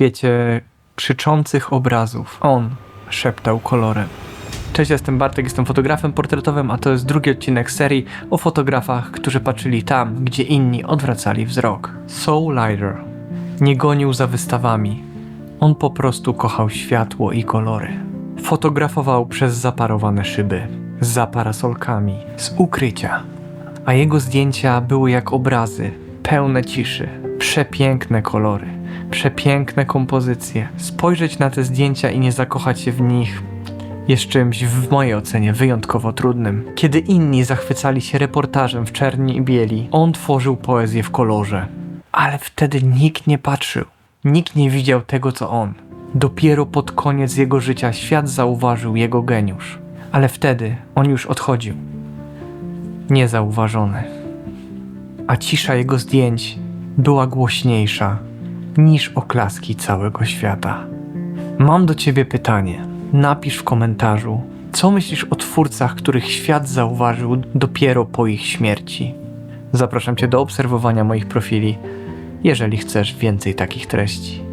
świecie krzyczących obrazów. On szeptał kolorem. Cześć, jestem Bartek, jestem fotografem portretowym, a to jest drugi odcinek serii o fotografach, którzy patrzyli tam, gdzie inni odwracali wzrok. Soul Lighter nie gonił za wystawami. On po prostu kochał światło i kolory. Fotografował przez zaparowane szyby, za parasolkami, z ukrycia. A jego zdjęcia były jak obrazy, pełne ciszy, przepiękne kolory, przepiękne kompozycje. Spojrzeć na te zdjęcia i nie zakochać się w nich jest czymś w mojej ocenie wyjątkowo trudnym. Kiedy inni zachwycali się reportażem w czerni i bieli, on tworzył poezję w kolorze. Ale wtedy nikt nie patrzył, nikt nie widział tego, co on. Dopiero pod koniec jego życia świat zauważył jego geniusz. Ale wtedy on już odchodził. Niezauważony. A cisza jego zdjęć była głośniejsza niż oklaski całego świata. Mam do ciebie pytanie. Napisz w komentarzu, co myślisz o twórcach, których świat zauważył dopiero po ich śmierci. Zapraszam cię do obserwowania moich profili, jeżeli chcesz więcej takich treści.